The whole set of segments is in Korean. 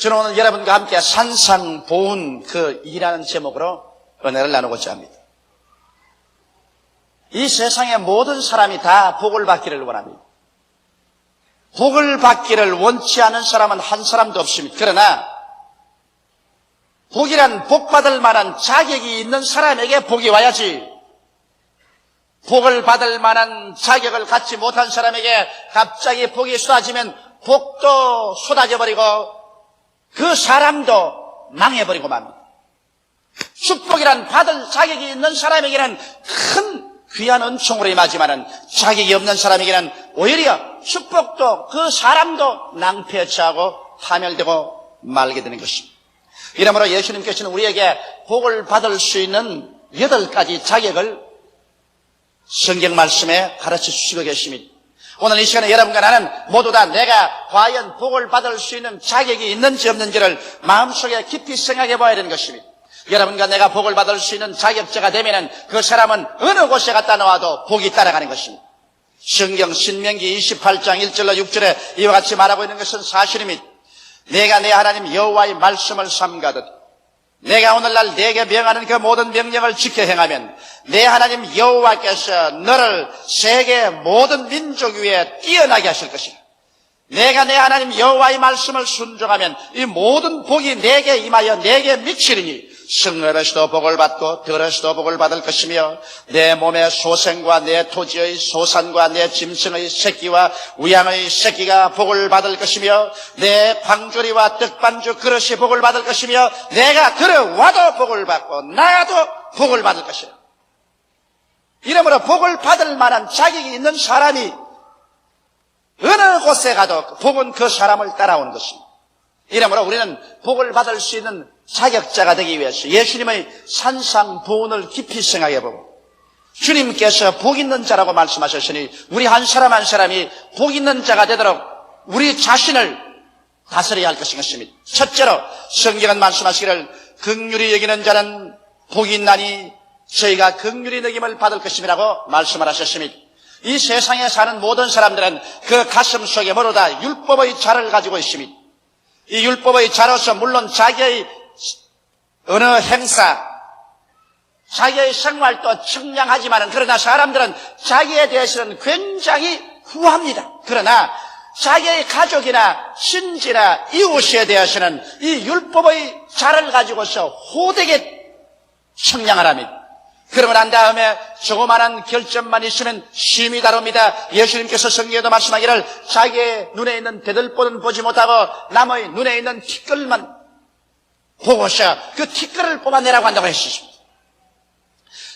저는 오늘 여러분과 함께 산상보훈 그 일하는 제목으로 은혜를 나누고자 합니다. 이 세상의 모든 사람이 다 복을 받기를 원합니다. 복을 받기를 원치 않은 사람은 한 사람도 없습니다. 그러나 복이란 복 받을 만한 자격이 있는 사람에게 복이 와야지. 복을 받을 만한 자격을 갖지 못한 사람에게 갑자기 복이 쏟아지면 복도 쏟아져 버리고 그 사람도 망해버리고 맙니다. 축복이란 받을 자격이 있는 사람에게는 큰 귀한 은총으로 임하지만은 자격이 없는 사람에게는 오히려 축복도 그 사람도 낭패에 처하고 파멸되고 말게 되는 것입니다. 이러므로 예수님께서는 우리에게 복을 받을 수 있는 여덟 가지 자격을 성경 말씀에 가르쳐 주시고 계십니다. 오늘 이 시간에 여러분과 나는 모두 다 내가 과연 복을 받을 수 있는 자격이 있는지 없는지를 마음속에 깊이 생각해 봐야 되는 것입니다. 여러분과 내가 복을 받을 수 있는 자격자가 되면은 그 사람은 어느 곳에 갔다 나와도 복이 따라가는 것입니다. 성경 신명기 28장 1절로 6절에 이와 같이 말하고 있는 것은 사실입니다. 내가 내 하나님 여호와의 말씀을 삼가듯 내가 오늘날 내게 명하는 그 모든 명령을 지켜 행하면 내 하나님 여호와께서 너를 세계 모든 민족 위에 뛰어나게 하실 것이다. 내가 내 하나님 여호와의 말씀을 순종하면 이 모든 복이 내게 임하여 내게 미치리니 성읍에서도 복을 받고 들에서도 복을 받을 것이며 내 몸의 소생과 내 토지의 소산과 내 짐승의 새끼와 우양의 새끼가 복을 받을 것이며 내 광주리와 떡반주 그릇이 복을 받을 것이며 내가 들어와도 복을 받고 나가도 복을 받을 것이다. 이러므로 복을 받을 만한 자격이 있는 사람이 어느 곳에 가도 복은 그 사람을 따라오는 것입니다. 이러므로 우리는 복을 받을 수 있는 자격자가 되기 위해서 예수님의 산상 보훈을 깊이 생각해 보고 주님께서 복 있는 자라고 말씀하셨으니 우리 한 사람 한 사람이 복 있는 자가 되도록 우리 자신을 다스려야 할 것인 것입니다. 첫째로 성경은 말씀하시기를 극률이 여기는 자는 복이 있나니 저희가 극률이 여김을 받을 것임이라고 말씀을 하셨습니다. 이 세상에 사는 모든 사람들은 그 가슴 속에 모두 다 율법의 자를 가지고 있습니다. 이 율법의 자로서 물론 자기의 어느 행사, 자기의 생활도 청량하지만 그러나 사람들은 자기에 대해서는 굉장히 후합니다. 그러나 자기의 가족이나 신지나 이웃에 대해서는 이 율법의 자를 가지고서 호되게 청량을 합니다. 그러고 난 다음에 조그마한 결점만 있으면 심히 다룹니다. 예수님께서 성경에도 말씀하기를 자기의 눈에 있는 대들보는 보지 못하고 남의 눈에 있는 티끌만 보고서 그 티끌을 뽑아내라고 한다고 했습니다.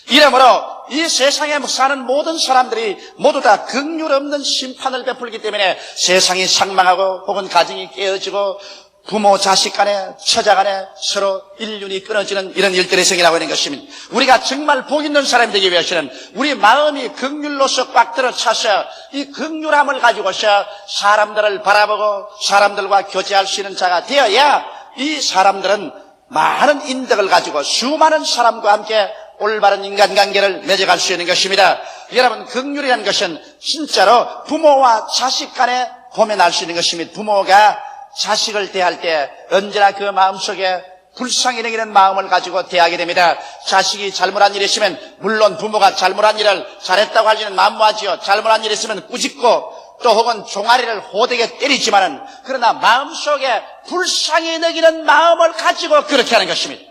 이러므로 이 세상에 사는 모든 사람들이 모두 다 극률 없는 심판을 베풀기 때문에 세상이 상망하고 혹은 가정이 깨어지고 부모 자식 간에 처자 간에 서로 인륜이 끊어지는 이런 일들이 생겨나고 있는 것입니다. 우리가 정말 복 있는 사람이 되기 위해서는 우리 마음이 극률로서 꽉 들어 차서 이 극률함을 가지고서 사람들을 바라보고 사람들과 교제할 수 있는 자가 되어야 이 사람들은 많은 인덕을 가지고 수많은 사람과 함께 올바른 인간관계를 맺어갈 수 있는 것입니다. 여러분 극률이라는 것은 진짜로 부모와 자식 간에 보면 알 수 있는 것입니다. 부모가 자식을 대할 때 언제나 그 마음속에 불쌍히 여기는 마음을 가지고 대하게 됩니다. 자식이 잘못한 일이 있으면 물론 부모가 잘못한 일을 잘했다고 하지는 만무하지요. 잘못한 일이 있으면 꾸짖고 또 혹은 종아리를 호되게 때리지만은 그러나 마음속에 불쌍히 여기는 마음을 가지고 그렇게 하는 것입니다.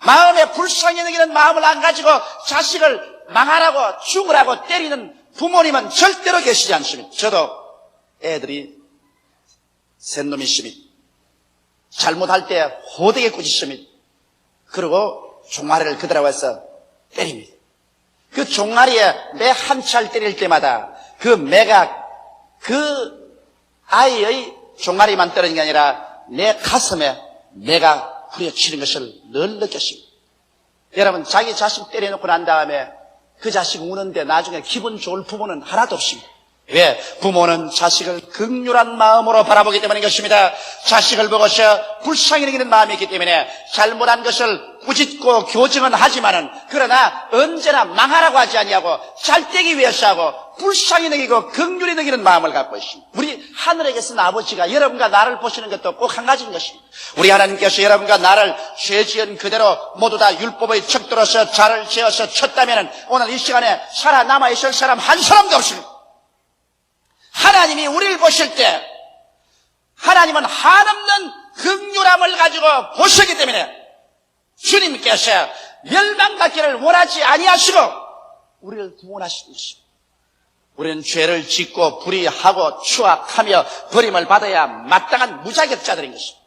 마음에 불쌍히 여기는 마음을 안 가지고 자식을 망하라고 죽으라고 때리는 부모님은 절대로 계시지 않습니다. 저도 애들이 센놈이 있습니다. 잘못할 때 호되게 꾸짖습니다. 그리고 종아리를 그대라고 해서 때립니다. 그 종아리에 매한 차를 때릴 때마다 그 매가 그 아이의 종아리만 떨어진 게 아니라 내 가슴에 매가 후려치는 것을 늘 느꼈습니다. 여러분 자기 자식 때려놓고 난 다음에 그 자식 우는데 나중에 기분 좋을 부모는 하나도 없습니다. 왜? 부모는 자식을 극률한 마음으로 바라보기 때문인 것입니다. 자식을 보고서 불쌍히 여기는 마음이 있기 때문에 잘못한 것을 꾸짖고 교정은 하지만은 그러나 언제나 망하라고 하지 아니하고 잘되기 위해서 하고 불쌍히 여기고 긍휼히 여기는 마음을 갖고 있습니다. 우리 하늘에 계신 아버지가 여러분과 나를 보시는 것도 꼭 한 가지인 것입니다. 우리 하나님께서 여러분과 나를 죄 지은 그대로 모두 다 율법의 척도로서 자를 지어서 쳤다면 오늘 이 시간에 살아남아 있을 사람 한 사람도 없습니다. 하나님이 우리를 보실 때 하나님은 한없는 극률함을 가지고 보시기 때문에 주님께서 멸망받기를 원하지 아니하시고 우리를 것입니다. 우리는 죄를 짓고 불의하고 추악하며 버림을 받아야 마땅한 무자격자들인 것입니다.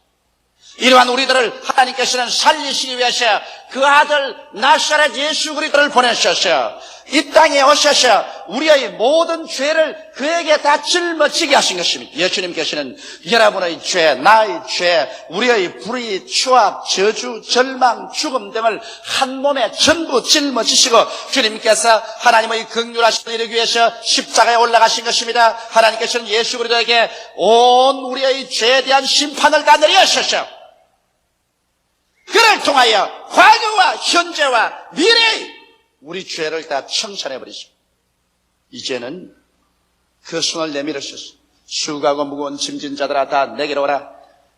이러한 우리들을 하나님께서는 살리시기 위해서 그 아들 나사렛 예수 그리스도를 보내셔서 이 땅에 오셔서 우리의 모든 죄를 그에게 다 짊어지게 하신 것입니다. 예수님께서는 여러분의 죄, 나의 죄, 우리의 불의, 추악, 저주, 절망, 죽음 등을 한 몸에 전부 짊어지시고 주님께서 하나님의 극률하심을 이루기 위해서 십자가에 올라가신 것입니다. 하나님께서는 예수 그리스도에게 온 우리의 죄에 대한 심판을 다 내리셨어요. 그를 통하여 과거와 현재와 미래의 우리 죄를 다 청산해 버리시고 이제는 그 손을 내밀으셔서. 수고하고 무거운 짐진 자들아 다 내게로 오라.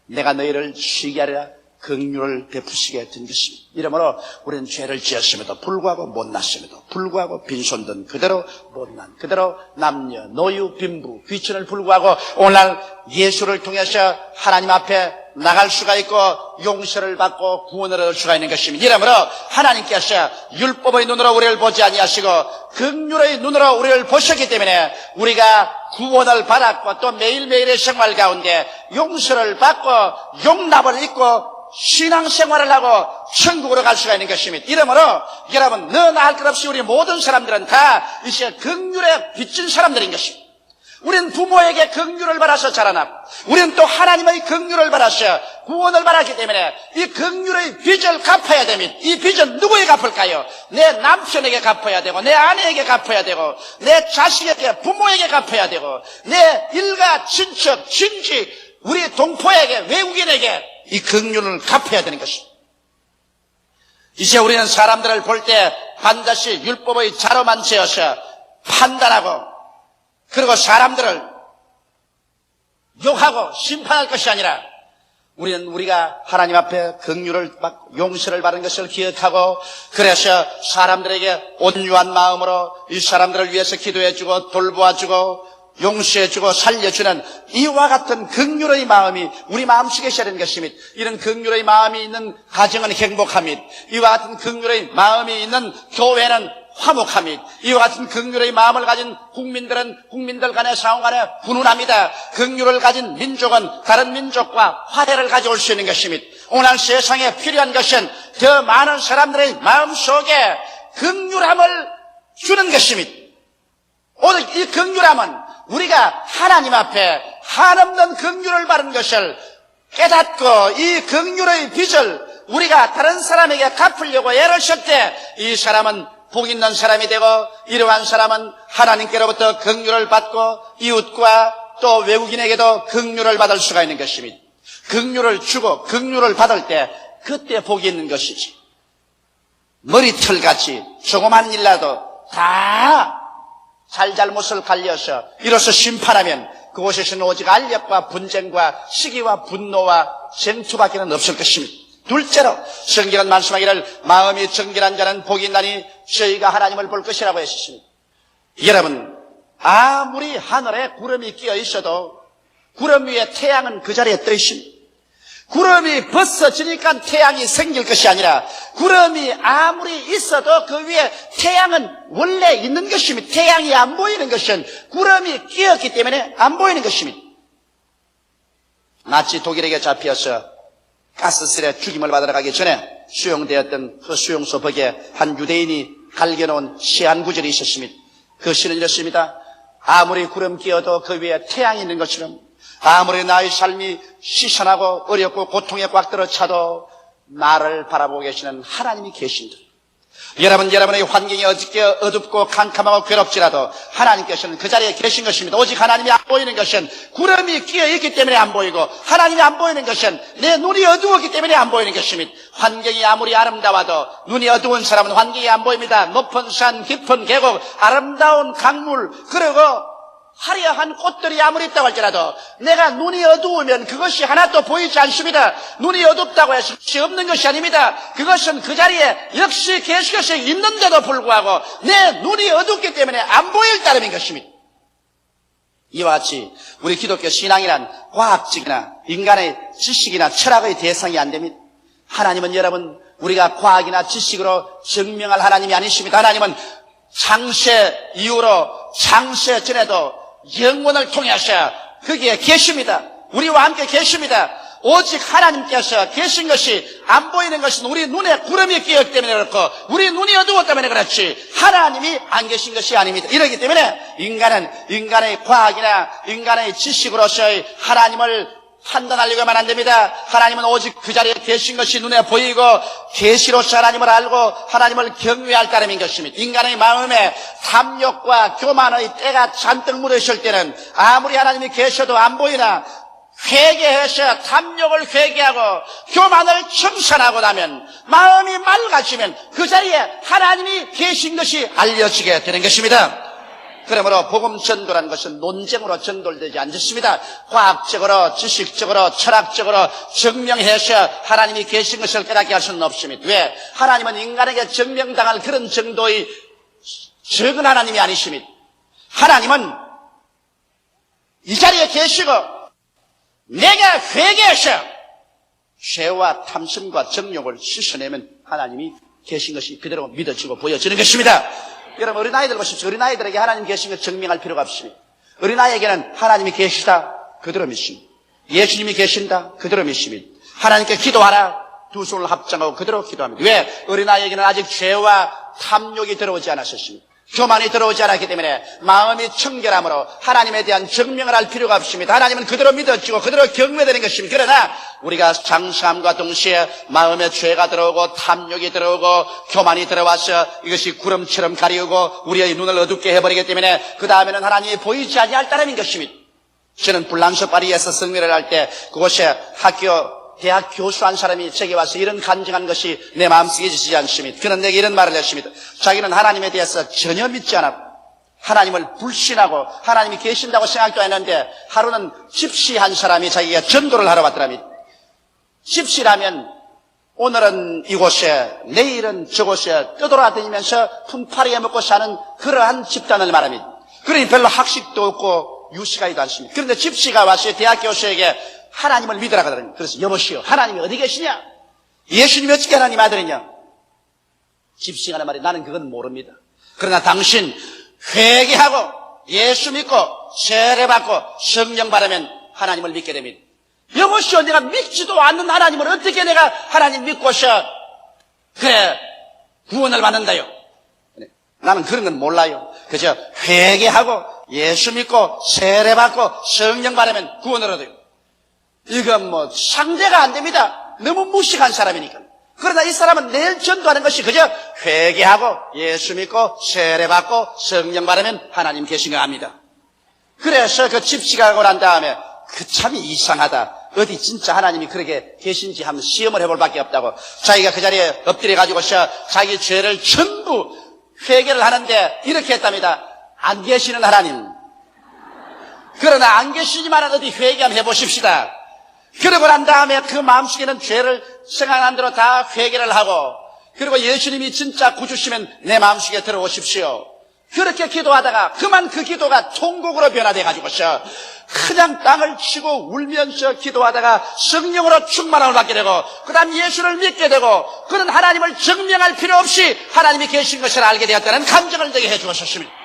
내가 너희를 쉬게 하리라. 긍휼을 베푸시게 된 것입니다. 이러므로 우리는 죄를 지었음에도 불구하고 못났음에도 불구하고 빈손든 그대로 못난 그대로 남녀 노유 빈부 귀천을 불구하고 오늘날 예수를 통해서 하나님 앞에 나갈 수가 있고 용서를 받고 구원을 얻을 수가 있는 것입니다. 이러므로 하나님께서 율법의 눈으로 우리를 보지 아니하시고 긍휼의 눈으로 우리를 보셨기 때문에 우리가 구원을 받았고 또 매일매일의 생활 가운데 용서를 받고 용납을 입고 신앙생활을 하고 천국으로 갈 수가 있는 것입니다. 이러므로 여러분 너나 할 것 없이 우리 모든 사람들은 다 이제 긍휼에 빚진 사람들인 것입니다. 우리는 부모에게 긍휼을 받아서 자라나고 우리는 또 하나님의 긍휼을 받아서 구원을 받았기 때문에 이 긍휼의 빚을 갚아야 됩니다. 이 빚은 누구에게 갚을까요? 내 남편에게 갚아야 되고 내 아내에게 갚아야 되고 내 자식에게 부모에게 갚아야 되고 내 일가 친척 친지 우리 동포에게 외국인에게 이 긍휼을 갚아야 되는 것입니다. 이제 우리는 사람들을 볼 때 반드시 율법의 자로만 지어서 판단하고 그리고 사람들을 욕하고 심판할 것이 아니라 우리는 우리가 하나님 앞에 긍휼을 용서를 받은 것을 기억하고 그래서 사람들에게 온유한 마음으로 이 사람들을 위해서 기도해주고 돌보아주고 용서해주고 살려주는 이와 같은 긍휼의 마음이 우리 마음속에 있어야 되는 것입니다. 이런 긍휼의 마음이 있는 가정은 행복합니다. 이와 같은 긍휼의 마음이 있는 교회는 화목함이 이와 같은 긍휼의 마음을 가진 국민들은 국민들 간의 상호 간에 분운합니다. 긍휼을 가진 민족은 다른 민족과 화해를 가져올 수 있는 것입니다. 오늘 세상에 필요한 것은 더 많은 사람들의 마음속에 긍휼함을 주는 것입니다. 오늘 이 긍휼함은 우리가 하나님 앞에 한없는 긍휼을 받은 것을 깨닫고 이 긍휼의 빚을 우리가 다른 사람에게 갚으려고 애를 쓸 때 이 사람은 복 있는 사람이 되고 이러한 사람은 하나님께로부터 긍휼을 받고 이웃과 또 외국인에게도 긍휼을 받을 수가 있는 것입니다. 긍휼을 주고 긍휼을 받을 때 그때 복이 있는 것이지. 머리털같이 조그만 일라도 다 잘잘못을 갈려서 이로써 심판하면 그곳에서는 오직 알력과 분쟁과 시기와 분노와 쟁투밖에는 없을 것입니다. 둘째로 성경은 말씀하기를 마음이 정결한 자는 복이 있나니 저희가 하나님을 볼 것이라고 했습니다. 여러분 아무리 하늘에 구름이 끼어 있어도 구름 위에 태양은 그 자리에 떠 있습니다. 구름이 벗어지니까 태양이 생길 것이 아니라 구름이 아무리 있어도 그 위에 태양은 원래 있는 것입니다. 태양이 안 보이는 것은 구름이 끼었기 때문에 안 보이는 것입니다. 나치 독일에게 잡혀서 가스실에 죽임을 받으러 가기 전에 수용되었던 그 수용소 벽에 한 유대인이 갈겨놓은 시한 구절이 있었습니다. 그 시는 이렇습니다. 아무리 구름 끼어도 그 위에 태양이 있는 것처럼 아무리 나의 삶이 시선하고 어렵고 고통에 꽉 들어차도 나를 바라보고 계시는 하나님이 계신다. 여러분, 여러분의 환경이 어둡게 어둡고 캄캄하고 괴롭지라도 하나님께서는 그 자리에 계신 것입니다. 오직 하나님이 안 보이는 것은 구름이 끼어 있기 때문에 안 보이고 하나님이 안 보이는 것은 내 눈이 어두웠기 때문에 안 보이는 것입니다. 환경이 아무리 아름다워도 눈이 어두운 사람은 환경이 안 보입니다. 높은 산, 깊은 계곡, 아름다운 강물, 그리고 화려한 꽃들이 아무리 있다고 할지라도 내가 눈이 어두우면 그것이 하나도 보이지 않습니다. 눈이 어둡다고 해서 것이 없는 것이 아닙니다. 그것은 그 자리에 역시 계시것이 있는데도 불구하고 내 눈이 어둡기 때문에 안 보일 따름인 것입니다. 이와 같이 우리 기독교 신앙이란 과학적이나 인간의 지식이나 철학의 대상이 안 됩니다. 하나님은 여러분 우리가 과학이나 지식으로 증명할 하나님이 아니십니다. 하나님은 창세 이후로 창세 전에도 영원을 통해서 거기에 계십니다. 우리와 함께 계십니다. 오직 하나님께서 계신 것이 안 보이는 것은 우리 눈에 구름이 끼었기 때문에 그렇고 우리 눈이 어두웠기 때문에 그렇지 하나님이 안 계신 것이 아닙니다. 이러기 때문에 인간은 인간의 과학이나 인간의 지식으로서의 하나님을 판단하려고만 안 됩니다. 하나님은 오직 그 자리에 계신 것이 눈에 보이고 계시로서 하나님을 알고 하나님을 경외할 따름인 것입니다. 인간의 마음에 탐욕과 교만의 때가 잔뜩 묻어있을 때는 아무리 하나님이 계셔도 안 보이나 회개해서 탐욕을 회개하고 교만을 청산하고 나면 마음이 맑아지면 그 자리에 하나님이 계신 것이 알려지게 되는 것입니다. 그러므로 복음 전도라는 것은 논쟁으로 전도되지 않습니다. 과학적으로, 지식적으로, 철학적으로 증명해서 하나님이 계신 것을 깨닫게 할 수는 없습니다. 왜? 하나님은 인간에게 증명당할 그런 정도의 적은 하나님이 아니십니다. 하나님은 이 자리에 계시고 내가 회개해서 죄와 탐심과 정욕을 씻어내면 하나님이 계신 것이 그대로 믿어지고 보여지는 것입니다. 여러분 어린아이들 보십시오. 어린아이들에게 하나님 걸 증명할 필요가 없습니다. 어린아이에게는 하나님이 계시다. 그대로 믿습니다. 예수님이 계신다. 그대로 믿습니다. 하나님께 기도하라. 두 손을 합장하고 그대로 기도합니다. 왜? 어린아이에게는 아직 죄와 탐욕이 들어오지 않았었습니다. 교만이 들어오지 않았기 때문에 마음이 청결함으로 하나님에 대한 증명을 할 필요가 없습니다. 하나님은 그대로 믿어지고 그대로 경외되는 것입니다. 그러나 우리가 장수함과 동시에 마음에 죄가 들어오고 탐욕이 들어오고 교만이 들어와서 이것이 구름처럼 가리우고 우리의 눈을 어둡게 해버리기 때문에 그 다음에는 하나님이 보이지 아니할 따름인 것입니다. 저는 불란서 파리에서 성례를 할 때 그곳에 학교 대학 교수 한 사람이 제게 와서 이런 간증한 것이 내 마음속에 지지 않습니다. 그는 내게 이런 말을 했습니다. 자기는 하나님에 대해서 전혀 믿지 않았고 하나님을 불신하고 하나님이 계신다고 생각도 했는데 하루는 집시 한 사람이 자기가 전도를 하러 왔더랍니다. 집시라면 오늘은 이곳에 내일은 저곳에 떠돌아다니면서 품파리에 먹고 사는 그러한 집단을 말합니다. 그러니 별로 학식도 없고 유시가이도 않습니다. 그런데 집시가 와서 대학 교수에게 하나님을 믿으라 그러더니 그래서 여보시오 하나님이 어디 계시냐? 예수님이 어떻게 하나님 아들이냐? 하는 말이 나는 그건 모릅니다. 그러나 당신 회개하고 예수 믿고 세례 받고 성령 받으면 하나님을 믿게 됩니다. 여보시오 내가 믿지도 않는 하나님을 어떻게 내가 하나님 믿고서 그래 구원을 받는다요? 네. 나는 그런 건 몰라요. 그저 회개하고 예수 믿고 세례 받고 성령 받으면 구원을 얻어요. 이건 뭐 상대가 안 됩니다. 너무 무식한 사람이니까. 그러나 이 사람은 내일 전도하는 것이 그저 회개하고 예수 믿고 세례 받고 성령 받으면 하나님 계신 거 압니다. 그래서 그 집시가 하고 난 다음에 그 참이 이상하다. 어디 진짜 하나님이 그렇게 계신지 한번 시험을 해볼 밖에 없다고. 자기가 그 자리에 엎드려 가지고서 자기 죄를 전부 회개를 하는데 이렇게 했답니다. 안 계시는 하나님. 그러나 안 계시지만 어디 회개 한번 해보십시다. 그러고 난 다음에 그 마음속에는 죄를 생각난 대로 다 회개를 하고 그리고 예수님이 진짜 구주시면 내 마음속에 들어오십시오. 그렇게 기도하다가 그만 그 기도가 통곡으로 변화돼 가지고서 그냥 땅을 치고 울면서 기도하다가 성령으로 충만함을 받게 되고 그 다음 예수를 믿게 되고 그는 하나님을 증명할 필요 없이 하나님이 계신 것을 알게 되었다는 감정을 되게 해주었습니다.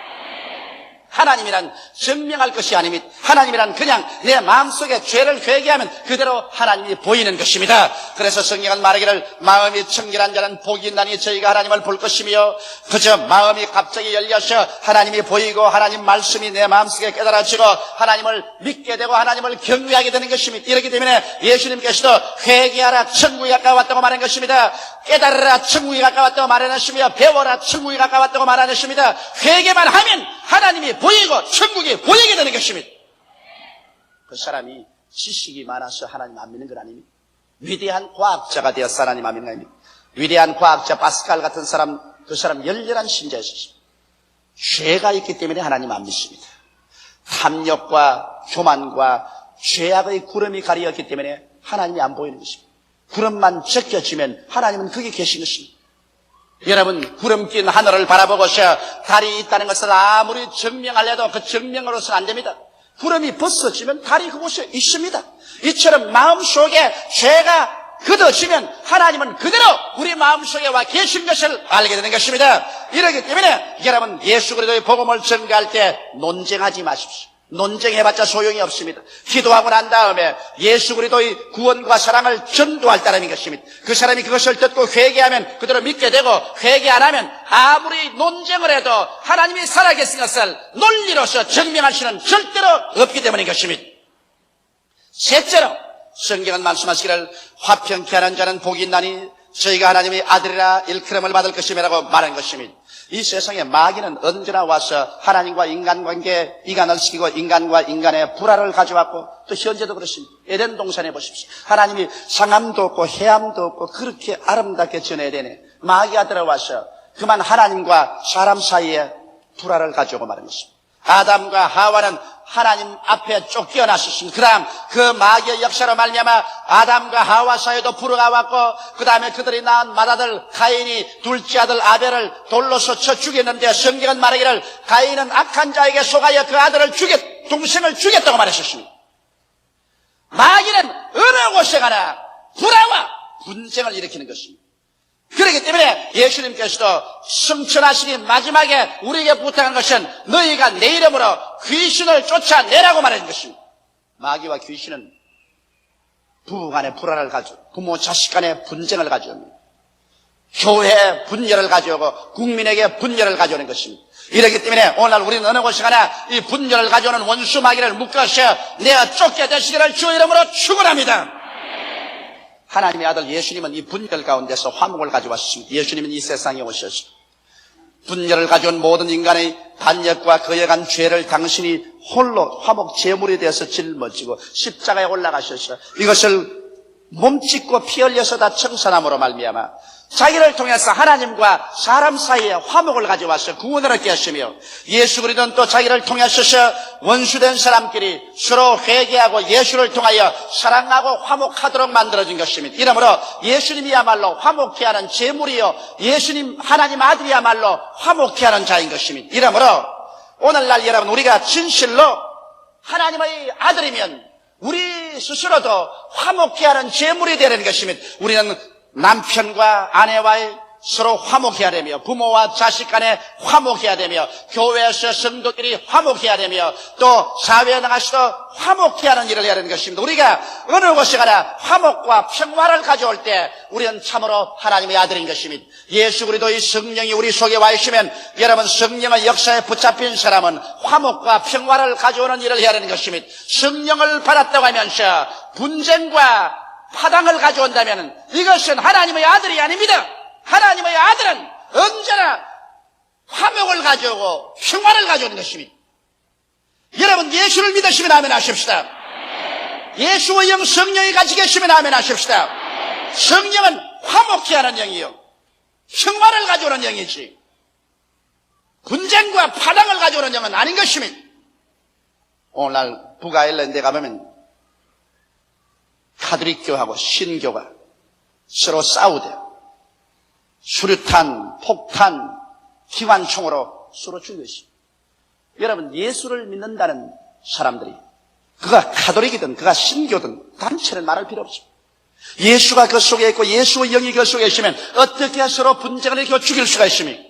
하나님이란 증명할 것이 아닙니다. 하나님이란 그냥 내 마음속에 죄를 회개하면 그대로 하나님이 보이는 것입니다. 그래서 성경은 말하기를 마음이 청결한 자는 복이 있나니 저희가 하나님을 볼 것이며 그저 마음이 갑자기 열려서 하나님이 보이고 하나님 말씀이 내 마음속에 깨달아지고 하나님을 믿게 되고 하나님을 경외하게 되는 것입니다. 이렇기 때문에 예수님께서도 회개하라 천국이 가까웠다고 말한 것입니다. 깨달으라 천국이 가까웠다고 말하셨으며 배워라 천국이 가까웠다고 말하셨습니다. 회개만 하면 하나님이 보 이고 천국이 보이게 되는 것입니다. 그 사람이 지식이 많아서 하나님 안 믿는 건 아닙니다. 위대한 과학자가 되어서 하나님 안 믿는 거 아닙니다. 위대한 과학자 바스칼 같은 사람, 그 사람 열렬한 신자였습니다. 죄가 있기 때문에 하나님 안 믿습니다. 탐욕과 교만과 죄악의 구름이 가리었기 때문에 하나님이 안 보이는 것입니다. 구름만 적혀지면 하나님은 거기 계신 것입니다. 여러분 구름 낀 하늘을 바라보고서 달이 있다는 것을 아무리 증명하려도 그 증명으로서는 안 됩니다. 구름이 벗어지면 달이 그곳에 있습니다. 이처럼 마음속에 죄가 걷어지면 하나님은 그대로 우리 마음속에 와 계신 것을 알게 되는 것입니다. 이러기 때문에 여러분 예수 그리스도의 복음을 전가할 때 논쟁하지 마십시오. 논쟁해봤자 소용이 없습니다. 기도하고 난 다음에 예수 그리스도의 구원과 사랑을 전도할 따름인 것입니다. 그 사람이 그것을 듣고 회개하면 그대로 믿게 되고 회개 안 하면 아무리 논쟁을 해도 하나님이 살아계신 것을 논리로서 증명할 수는 절대로 없기 때문인 것입니다. 셋째로 성경은 말씀하시기를 화평케 하는 자는 복이 있나니 저희가 하나님의 아들이라 일컬음을 받을 것임이라고 말한 것입니다. 이 세상에 마귀는 언제나 와서 하나님과 인간관계에 이간을 시키고 인간과 인간의 불화를 가져왔고 또 현재도 그렇습니다. 에덴 동산에 보십시오. 하나님이 상함도 없고 해암도 없고 그렇게 아름답게 전해야 되네. 마귀가 들어와서 그만 하나님과 사람 사이에 불화를 가져오고 말한 것입니다. 아담과 하와는 하나님 앞에 쫓겨났었습니다. 그 다음 그 마귀의 역사로 말미암아 아담과 하와 사이에도 불화가 왔고 그 다음에 그들이 낳은 맏아들 가인이 둘째 아들 아벨을 돌로서 쳐 죽였는데 성경은 말하기를 가인은 악한 자에게 속하여 그 아들을 죽였, 동생을 죽였다고 말했었습니다. 마귀는 어느 곳에 가나 불화와 분쟁을 일으키는 것입니다. 그렇기 때문에 예수님께서도 승천하시니 마지막에 우리에게 부탁한 것은 너희가 내 이름으로 귀신을 쫓아내라고 말하는 것입니다. 마귀와 귀신은 부부 간의 불화를 가져, 부모 자식 간의 분쟁을 가져옵니다. 교회에 분열을 가져오고 국민에게 분열을 가져오는 것입니다. 이렇기 때문에 오늘 우리는 어느 곳에 가나 이 분열을 가져오는 원수 마귀를 묶어서 내가 쫓게 되시기를 주 이름으로 축원합니다. 하나님의 아들 예수님은 이 분열 가운데서 화목을 가져왔습니다. 예수님은 이 세상에 오셨습니다. 분열을 가져온 모든 인간의 반역과 거역한 죄를 당신이 홀로 화목 제물이 되어서 짊어지고 십자가에 올라가셔서 이것을 몸짓고 피 흘려서 다 청산함으로 말미암아 자기를 통해서 하나님과 사람 사이에 화목을 가져와서 구원을 얻게 하시며 예수 그리스도는 또 자기를 통하셔서 원수된 사람끼리 서로 회개하고 예수를 통하여 사랑하고 화목하도록 만들어진 것입니다. 이러므로 예수님이야말로 화목케 하는 제물이요 예수님 하나님 아들이야말로 화목케 하는 자인 것입니다. 이러므로 오늘날 여러분 우리가 진실로 하나님의 아들이면 우리 스스로도 화목케 하는 제물이 되는 것입니다. 우리는 남편과 아내와의 서로 화목해야 되며 부모와 자식 간에 화목해야 되며 교회에서 성도끼리 화목해야 되며 또 사회에 나가서도 화목해야 하는 일을 해야 되는 것입니다. 우리가 어느 곳에 가나 화목과 평화를 가져올 때 우리는 참으로 하나님의 아들인 것입니다. 예수 그리스도의 성령이 우리 속에 와 있으면 여러분 성령의 역사에 붙잡힌 사람은 화목과 평화를 가져오는 일을 해야 되는 것입니다. 성령을 받았다고 하면서 분쟁과 파당을 가져온다면 이것은 하나님의 아들이 아닙니다. 하나님의 아들은 언제나 화목을 가져오고 평화를 가져오는 것입니다. 여러분 예수를 믿으시면 아멘 하십시다. 예수의 영 성령이 가지고 계시면 아멘 하십시다. 성령은 화목케 하는 영이요. 평화를 가져오는 영이지. 분쟁과 파당을 가져오는 영은 아닌 것입니다. 오늘날 북아일랜드에 가보면 카톨릭교하고 신교가 서로 싸우대요. 수류탄, 폭탄, 기관총으로 서로 죽였습니다. 여러분 예수를 믿는다는 사람들이 그가 카톨릭이든 그가 신교든 단체는 말할 필요 없습니다. 예수가 그 속에 있고 예수의 영이 그 속에 있으면 어떻게 서로 분쟁을 일으켜 죽일 수가 있습니까?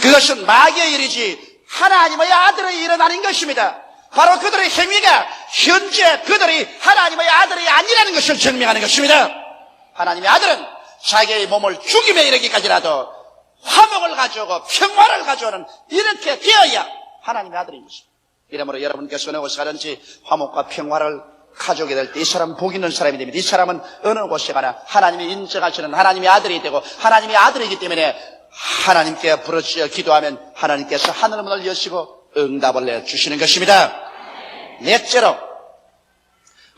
그것은 마귀의 일이지 하나님의 아들이 일어나는 것입니다. 바로 그들의 행위가 현재 그들이 하나님의 아들이 아니라는 것을 증명하는 것입니다. 하나님의 아들은 자기의 몸을 죽임에 이르기까지라도 화목을 가져오고 평화를 가져오는 이렇게 되어야 하나님의 아들인 것입니다. 이러므로 여러분께서 어느 곳에 가든지 화목과 평화를 가져오게 될 때 이 사람은 복 있는 사람이 됩니다. 이 사람은 어느 곳에 가나 하나님이 인정하시는 하나님의 아들이 되고 하나님의 아들이기 때문에 하나님께 부르짖어 기도하면 하나님께서 하늘 문을 여시고 응답을 내주시는 것입니다. 넷째로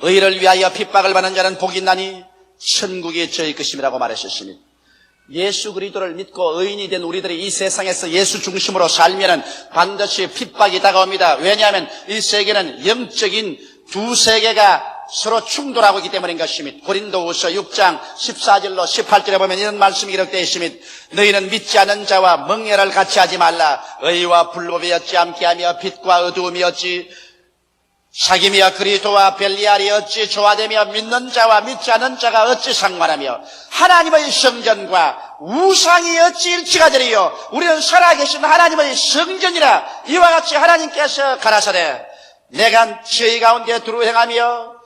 의를 위하여 핍박을 받는 자는 복이 있나니 천국이 저희 것임이라고 말하셨습니다. 예수 그리스도를 믿고 의인이 된 우리들이 이 세상에서 예수 중심으로 살면은 반드시 핍박이 다가옵니다. 왜냐하면 이 세계는 영적인 두 세계가 서로 충돌하고 있기 때문인 것입니다. 고린도후서 6장 14절로 18절에 보면 이런 말씀이 기록되어 있습니다. 너희는 믿지 않는 자와 멍해를 같이 하지 말라. 의와 불법이 었지 않게 하며 빛과 어두움이 었지 사귐이여 그리스도와 벨리알이 어찌 조화되며 믿는 자와 믿지 않는 자가 어찌 상관하며 하나님의 성전과 우상이 어찌 일치가 되리요? 우리는 살아계신 하나님의 성전이라 이와 같이 하나님께서 가라사대 내가 저희 가운데 두루 행하며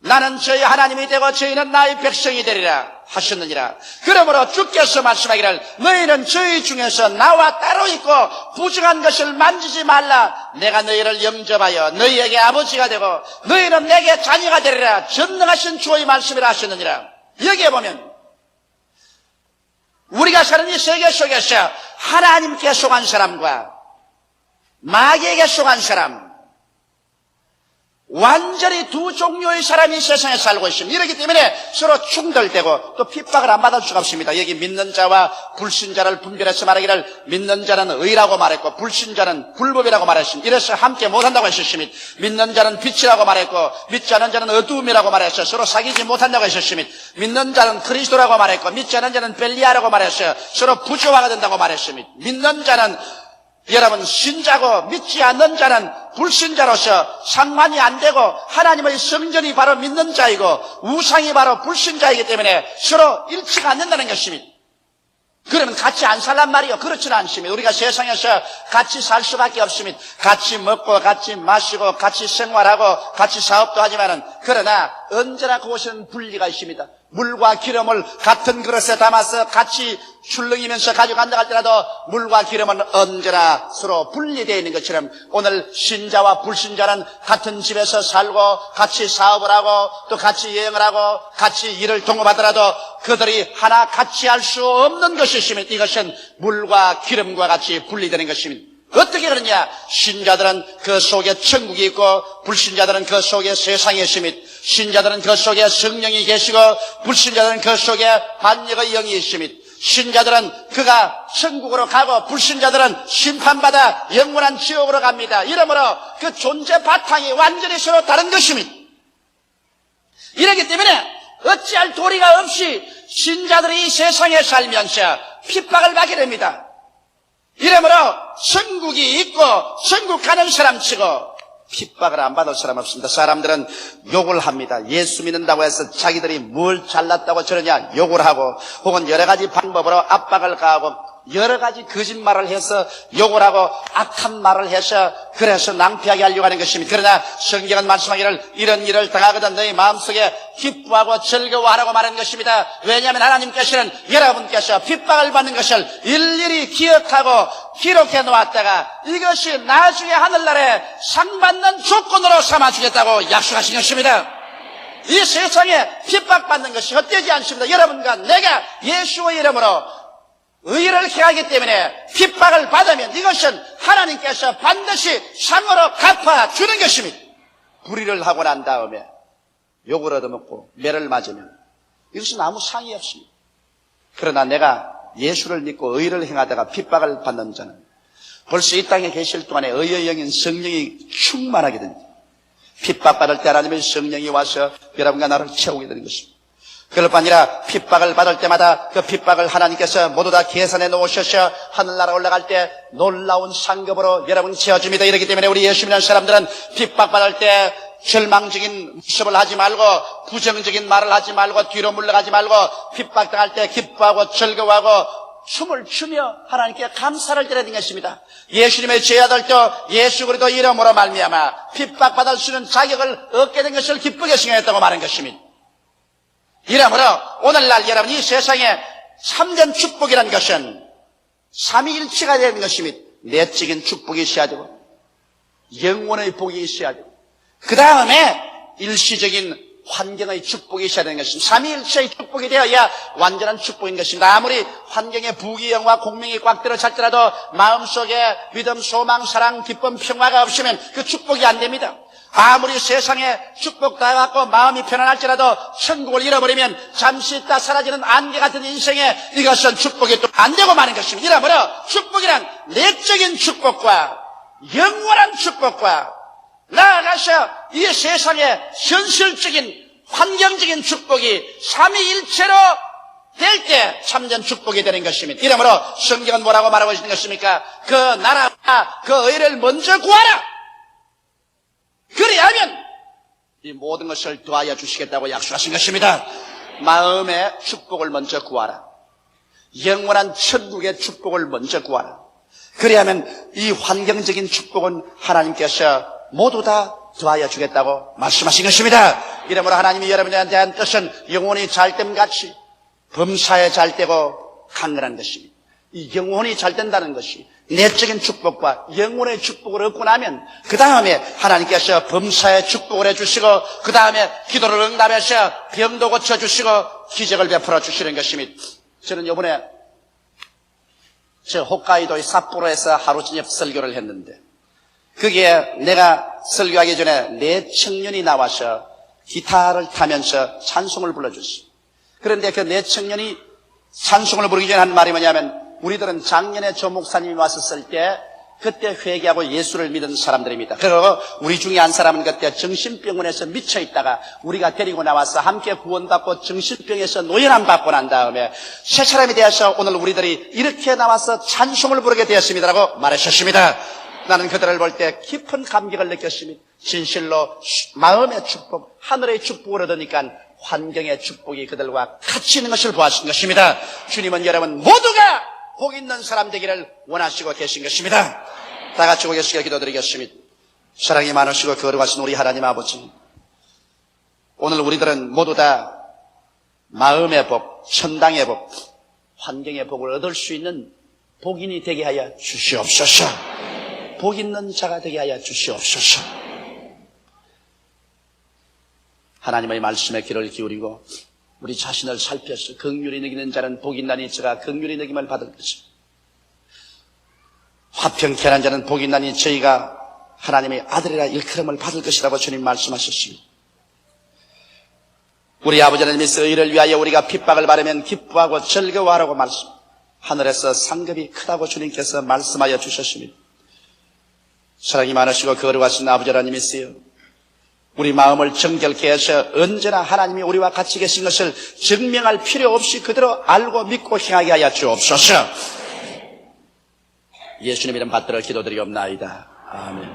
나는 저희 하나님이 되고 저희는 나의 백성이 되리라 하셨느니라. 그러므로 주께서 말씀하기를 너희는 저희 중에서 나와 따로 있고 부정한 것을 만지지 말라. 내가 너희를 영접하여 너희에게 아버지가 되고 너희는 내게 자녀가 되리라. 전능하신 주의 말씀이라 하셨느니라. 여기에 보면 우리가 사는 이 세계 속에서 하나님께 속한 사람과 마귀에게 속한 사람 완전히 두 종류의 사람이 세상에 살고 있습니다. 이렇기 때문에 서로 충돌되고 또 핍박을 안 받을 수가 없습니다. 여기 믿는 자와 불신자를 분별해서 말하기를 믿는 자는 의라고 말했고 불신자는 불법이라고 말했습니다. 이래서 함께 못한다고 했었습니다. 믿는 자는 빛이라고 말했고 믿지 않은 자는 어두움이라고 말했어요. 서로 사귀지 못한다고 했었습니다. 믿는 자는 그리스도라고 말했고 믿지 않은 자는 벨리아라고 말했어요. 서로 부조화가 된다고 말했습니다. 믿는 자는 여러분 신자고 믿지 않는 자는 불신자로서 상관이 안 되고 하나님의 성전이 바로 믿는 자이고 우상이 바로 불신자이기 때문에 서로 일치가 안 된다는 것입니다. 그러면 같이 안 살란 말이요. 그렇지는 않습니다. 우리가 세상에서 같이 살 수밖에 없습니다. 같이 먹고, 같이 마시고, 같이 생활하고, 같이 사업도 하지만은, 그러나 언제나 그곳에는 분리가 있습니다. 물과 기름을 같은 그릇에 담아서 같이 출렁이면서 가져간다 할때라도 물과 기름은 언제나 서로 분리되어 있는 것처럼 오늘 신자와 불신자는 같은 집에서 살고 같이 사업을 하고 또 같이 여행을 하고 같이 일을 동업하더라도 그들이 하나 같이 할 수 없는 것이시면 이것은 물과 기름과 같이 분리되는 것입니다. 어떻게 그러냐? 신자들은 그 속에 천국이 있고 불신자들은 그 속에 세상이 있습니다. 신자들은 그 속에 성령이 계시고 불신자들은 그 속에 반역의 영이 있습니다. 신자들은 그가 천국으로 가고 불신자들은 심판받아 영원한 지옥으로 갑니다. 이러므로 그 존재 바탕이 완전히 서로 다른 것입니다. 이렇기 때문에 어찌할 도리가 없이 신자들이 이 세상에 살면서 핍박을 받게 됩니다. 이러므로 천국이 있고 천국 가는 사람 치고 핍박을 안 받을 사람 없습니다. 사람들은 욕을 합니다. 예수 믿는다고 해서 자기들이 뭘 잘났다고 저러냐 욕을 하고 혹은 여러 가지 방법으로 압박을 가하고 여러 가지 거짓말을 해서 욕을 하고 악한 말을 해서 그래서 낭피하게 하려고 하는 것입니다. 그러나 성경은 말씀하기를 이런 일을 당하거든 너희 마음속에 기뻐하고 즐거워하라고 말하는 것입니다. 왜냐하면 하나님께서는 여러분께서 핍박을 받는 것을 일일이 기억하고 기록해 놓았다가 이것이 나중에 하늘날에 상 받는 조건으로 삼아주겠다고 약속하신 것입니다. 이 세상에 핍박받는 것이 헛되지 않습니다. 여러분과 내가 예수의 이름으로 의를 행하기 때문에 핍박을 받으면 이것은 하나님께서 반드시 상으로 갚아주는 것입니다. 불의를 하고 난 다음에 욕을 얻어먹고 매를 맞으면 이것은 아무 상이 없습니다. 그러나 내가 예수를 믿고 의를 행하다가 핍박을 받는 자는 벌써 이 땅에 계실 동안에 의의 영인 성령이 충만하게 됩니다. 핍박받을 때 하나님의 성령이 와서 여러분과 나를 채우게 되는 것입니다. 그럴 뿐 아니라 핍박을 받을 때마다 그 핍박을 하나님께서 모두 다 계산해 놓으셔서 하늘나라 올라갈 때 놀라운 상급으로 여러분 채워줍니다. 이렇기 때문에 우리 예수 믿는 사람들은 핍박받을 때 절망적인 모습을 하지 말고 부정적인 말을 하지 말고 뒤로 물러가지 말고 핍박당할 때 기뻐하고 즐거워하고 춤을 추며 하나님께 감사를 드려야 되는 것입니다. 예수님의 제아들도 예수 그리스도 이름으로 말미암아 핍박받을 수 있는 자격을 얻게 된 것을 기쁘게 생각했다고 말한 것입니다. 이러므로 오늘날 여러분 이 세상에 참된 축복이라는 것은 삼위일체가 되는 것입니다. 내적인 축복이 있어야 되고 영원의 복이 있어야 되고 그 다음에 일시적인 환경의 축복이 있어야 되는 것입니다. 삼위일체의 축복이 되어야 완전한 축복인 것입니다. 아무리 환경에 부귀영화 공명이 꽉 들어찼더라도 마음속에 믿음, 소망, 사랑, 기쁨, 평화가 없으면 그 축복이 안 됩니다. 아무리 세상에 축복 다 갖고 마음이 편안할지라도 천국을 잃어버리면 잠시 있다 사라지는 안개 같은 인생에 이것은 축복이 또 안 되고 마는 것입니다. 이러므로 축복이란 내적인 축복과 영원한 축복과 나아가서 이 세상의 현실적인 환경적인 축복이 삼위일체로 될 때 참전 축복이 되는 것입니다. 이러므로 성경은 뭐라고 말하고 있는 것입니까? 그 나라와 그 의를 먼저 구하라. 그리하면 이 모든 것을 더하여 주시겠다고 약속하신 것입니다. 마음의 축복을 먼저 구하라. 영원한 천국의 축복을 먼저 구하라. 그리하면 이 환경적인 축복은 하나님께서 모두 다 더하여 주겠다고 말씀하신 것입니다. 이러므로 하나님이 여러분에 대한 뜻은 영원히 잘됨 같이 범사에 잘되고 강건한 것입니다. 이 영혼이 잘 된다는 것이 내적인 축복과 영혼의 축복을 얻고 나면 그 다음에 하나님께서 범사의 축복을 해주시고 그 다음에 기도를 응답해서 병도 고쳐주시고 기적을 베풀어 주시는 것입니다. 저는 이번에 저 홋카이도의 삿포로에서 하루 저녁 설교를 했는데 거기에 내가 설교하기 전에 네 청년이 나와서 기타를 타면서 찬송을 불러줬어요. 그런데 그 네 청년이 찬송을 부르기 전에 한 말이 뭐냐면 우리들은 작년에 조 목사님이 왔었을 때 그때 회개하고 예수를 믿은 사람들입니다. 그리고 우리 중에 한 사람은 그때 정신병원에서 미쳐 있다가 우리가 데리고 나와서 함께 구원받고 정신병에서 노연함 받고 난 다음에 새 사람이 되어서 오늘 우리들이 이렇게 나와서 찬송을 부르게 되었습니다라고 말하셨습니다. 나는 그들을 볼 때 깊은 감격을 느꼈습니다. 진실로 마음의 축복, 하늘의 축복을 얻으니까 환경의 축복이 그들과 같이 있는 것을 보았은 것입니다. 주님은 여러분 모두가 복 있는 사람 되기를 원하시고 계신 것입니다. 다 같이 고개숙여 기도드리겠습니다. 사랑이 많으시고 거룩하신 우리 하나님 아버지 오늘 우리들은 모두 다 마음의 복, 천당의 복, 환경의 복을 얻을 수 있는 복인이 되게 하여 주시옵소서. 복 있는 자가 되게 하여 주시옵소서. 하나님의 말씀에 귀를 기울이고 우리 자신을 살펴서 긍휼히 느끼는 자는 복이 나니 저가 긍휼히 느김을 받을 것입니다. 화평케 하는 자는 복이 나니 저희가 하나님의 아들이라 일컬음을 받을 것이라고 주님 말씀하셨습니다. 우리 아버지 하나님께서 이를 위하여 우리가 핍박을 받으면 기뻐하고 즐거워하라고 말씀. 하늘에서 상급이 크다고 주님께서 말씀하여 주셨습니다. 사랑이 많으시고 거룩하신 아버지 하나님이세요. 우리 마음을 정결케 해서 언제나 하나님이 우리와 같이 계신 것을 증명할 필요 없이 그대로 알고 믿고 행하게 하여 주옵소서. 예수님 이름 받들어 기도드리옵나이다. 아멘.